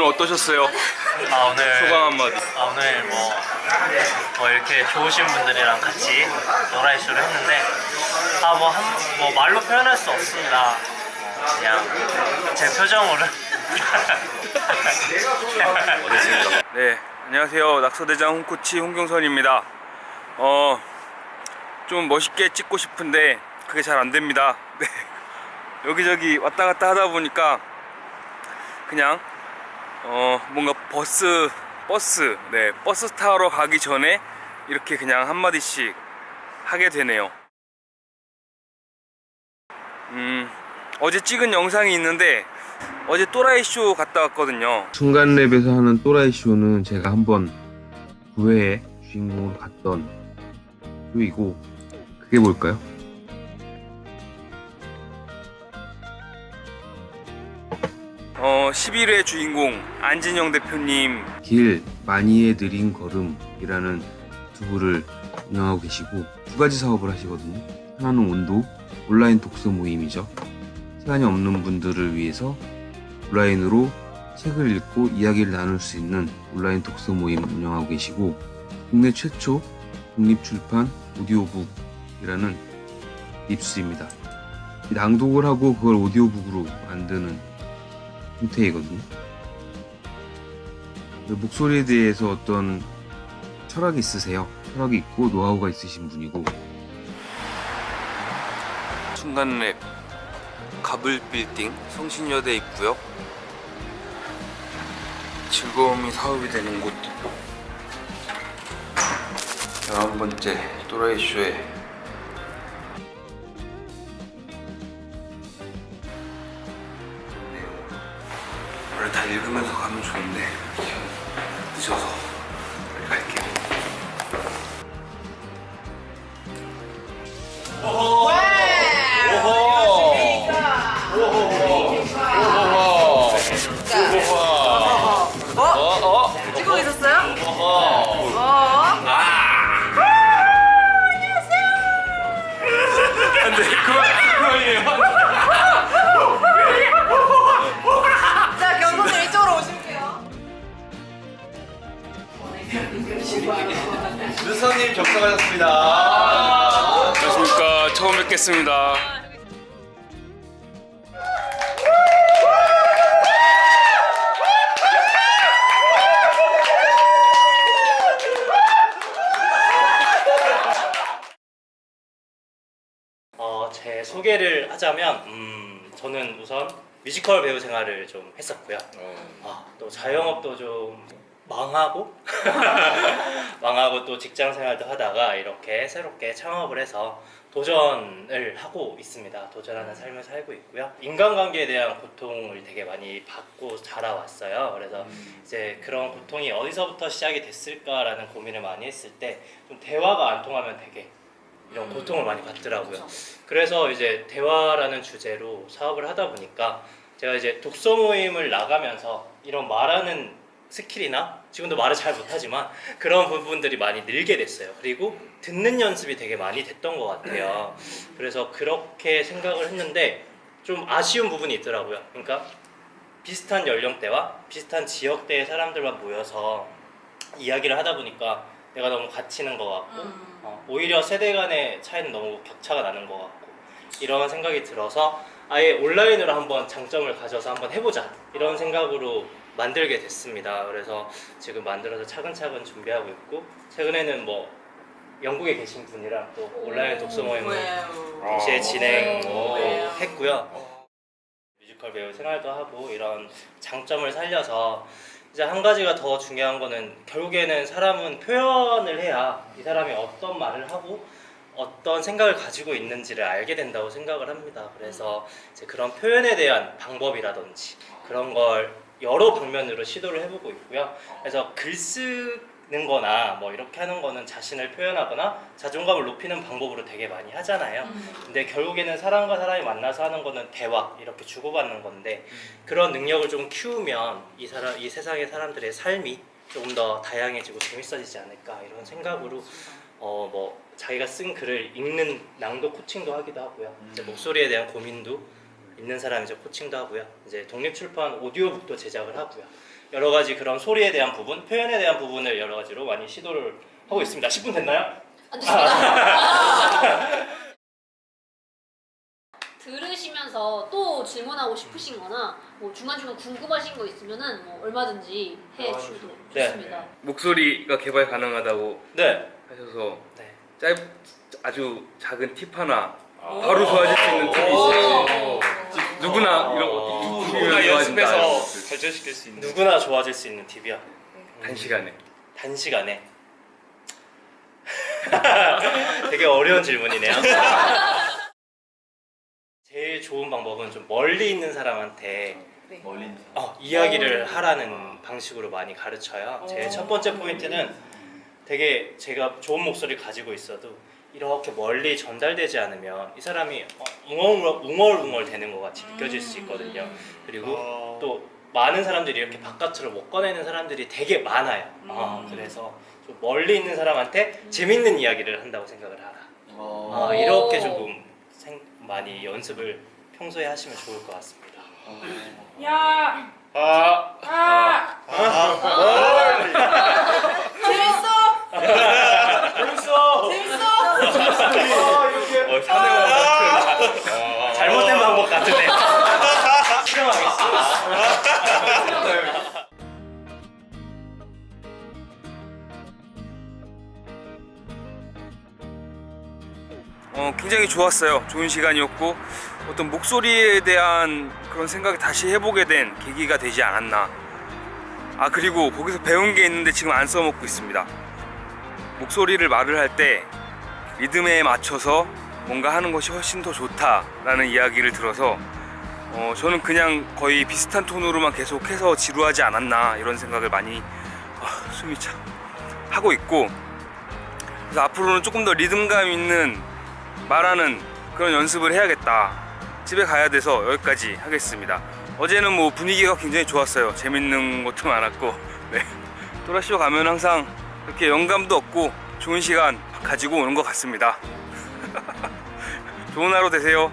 오늘 어떠셨어요? 아 오늘 소감 한마디. 아 오늘 뭐, 뭐 이렇게 좋으신 분들이랑 같이 노라이쇼를 했는데 아 뭐 한 뭐 말로 표현할 수 없습니다. 그냥 제 표정으로 네, 안녕하세요. 낙서대장 홍코치 홍경선입니다. 어, 좀 멋있게 찍고 싶은데 그게 잘 안 됩니다. 네. 여기저기 왔다 갔다 하다 보니까 그냥 어, 뭔가 버스 버스 네, 버스 타러 가기 전에 이렇게 그냥 한마디씩 하게 되네요. 음, 어제 찍은 영상이 있는데 어제 또라이 쇼 갔다 왔거든요. 순간 랩에서 하는 또라이 쇼는 제가 한번 9회에 주인공으로 갔던 쇼이고 그게 뭘까요? 어, 11회 주인공 안진영 대표님 길 많이의 느린 걸음이라는 두부를 운영하고 계시고 두 가지 사업을 하시거든요. 하나는 온도 온라인 독서 모임이죠. 시간이 없는 분들을 위해서 온라인으로 책을 읽고 이야기를 나눌 수 있는 온라인 독서 모임 운영하고 계시고 국내 최초 독립출판 오디오북이라는 립스입니다. 이 낭독을 하고 그걸 오디오북으로 만드는 형태이거든요. 그 목소리에 대해서 어떤 철학이 있으세요? 철학이 있고 노하우가 있으신 분이고 순간랩 가불 빌딩 성신여대 있고요 즐거움이 사업이 되는 곳 11번째 또라이 쇼에 원래 다 읽으면서 가면 좋은데 늦어서 갈게요 누선님 접속하셨습니다. 안녕하십니까 처음 뵙겠습니다 어, 제 소개를 하자면 음, 저는 우선 뮤지컬 배우 생활을 좀 했었고요. 아, 또 자영업도 좀 망하고 망하고 또 직장 생활도 하다가 이렇게 새롭게 창업을 해서 도전을 하고 있습니다. 도전하는 삶을 살고 있고요. 인간관계에 대한 고통을 되게 많이 받고 자라왔어요. 그래서 이제 그런 고통이 어디서부터 시작이 됐을까라는 고민을 많이 했을 때 좀 대화가 안 통하면 되게 이런 고통을 많이 받더라고요. 그래서 이제 대화라는 주제로 사업을 하다 보니까 제가 이제 독서 모임을 나가면서 이런 말하는 스킬이나 지금도 말을 잘 못하지만 그런 부분들이 많이 늘게 됐어요. 그리고 듣는 연습이 되게 많이 됐던 것 같아요. 그래서 그렇게 생각을 했는데 좀 아쉬운 부분이 있더라고요. 그러니까 비슷한 연령대와 비슷한 지역대의 사람들만 모여서 이야기를 하다 보니까 내가 너무 갇히는 것 같고 어, 오히려 세대 간의 차이는 너무 격차가 나는 것 같고 이런 생각이 들어서 아예 온라인으로 한번 장점을 가져서 한번 해보자 이런 생각으로 만들게 됐습니다. 그래서 지금 만들어서 차근차근 준비하고 있고 최근에는 뭐 영국에 계신 분이랑 또 온라인 독서 모임을 동시에 진행도 했고요. 뮤지컬 배우 생활도 하고 이런 장점을 살려서 이제 한 가지가 더 중요한 거는 결국에는 사람은 표현을 해야 이 사람이 어떤 말을 하고 어떤 생각을 가지고 있는지를 알게 된다고 생각을 합니다. 그래서 이제 그런 표현에 대한 방법이라든지 그런 걸 여러 방면으로 시도를 해보고 있고요. 그래서 글 쓰는 거나 뭐 이렇게 하는 거는 자신을 표현하거나 자존감을 높이는 방법으로 되게 많이 하잖아요. 근데 결국에는 사람과 사람이 만나서 하는 거는 대화 이렇게 주고받는 건데 그런 능력을 좀 키우면 이 사람 이 세상의 사람들의 삶이 조금 더 다양해지고 재밌어지지 않을까 이런 생각으로 어 뭐 자기가 쓴 글을 읽는 낭독 코칭도 하기도 하고요. 이제 목소리에 대한 고민도 있는 사람이 죠 코칭도 하고요. 이제 독립출판 오디오북도 제작을 하고요. 여러 가지 그런 소리에 대한 부분, 표현에 대한 부분을 여러 가지로 많이 시도를 하고 있습니다. 10분 됐나요? 안 됐습니다. 들으시면서 또 질문하고 싶으신 거나 뭐 중간중간 궁금하신 거 있으면은 뭐 얼마든지 해주셔도 네. 좋습니다. 목소리가 개발 가능하다고 네. 하셔서 네. 짧 아주 작은 팁 하나 바로 좋아질 수 있는 팁이 있어요. 누구나 연습해서 발전시킬 수 있는 누구나 좋아질 수 있는 팁이요. 단시간에 단시간에. 되게 어려운 질문이네요. 제일 좋은 방법은 좀 멀리 있는 사람한테 네. 어, 이야기를 하라는 방식으로 많이 가르쳐요. 제 첫 번째 포인트는 되게 제가 좋은 목소리를 가지고 있어도 이렇게 멀리 전달되지 않으면 이 사람이 어, 웅얼웅얼, 웅얼웅얼 되는 것 같이 느껴질 수 있거든요. 그리고 또 많은 사람들이 이렇게 바깥으로 못 꺼내는 사람들이 되게 많아요. 어, 그래서 좀 멀리 있는 사람한테 재밌는 이야기를 한다고 생각을 하라. 어, 이렇게 조금 생- 많이 연습을 평소에 하시면 좋을 것 같습니다. 야! 아, 아! 재밌어! 재밌어. 어, 사내와 같은 잘못된 방법 같은데. 실험하겠습니다. 어, 굉장히 좋았어요. 좋은 시간이었고 어떤 목소리에 대한 그런 생각을 다시 해보게 된 계기가 되지 않았나. 아 그리고 거기서 배운 게 있는데 지금 안 써먹고 있습니다. 목소리를 말을 할 때 리듬에 맞춰서 뭔가 하는 것이 훨씬 더 좋다라는 이야기를 들어서 어, 저는 그냥 거의 비슷한 톤으로만 계속해서 지루하지 않았나 이런 생각을 많이 아, 숨이 차 하고 있고 그래서 앞으로는 조금 더 리듬감 있는 말하는 그런 연습을 해야겠다. 집에 가야 돼서 여기까지 하겠습니다. 어제는 뭐 분위기가 굉장히 좋았어요. 재밌는 것도 많았고, 네. 또라쇼 가면 항상 그렇게 영감도 얻고 좋은 시간 가지고 오는 것 같습니다. 좋은 하루 되세요.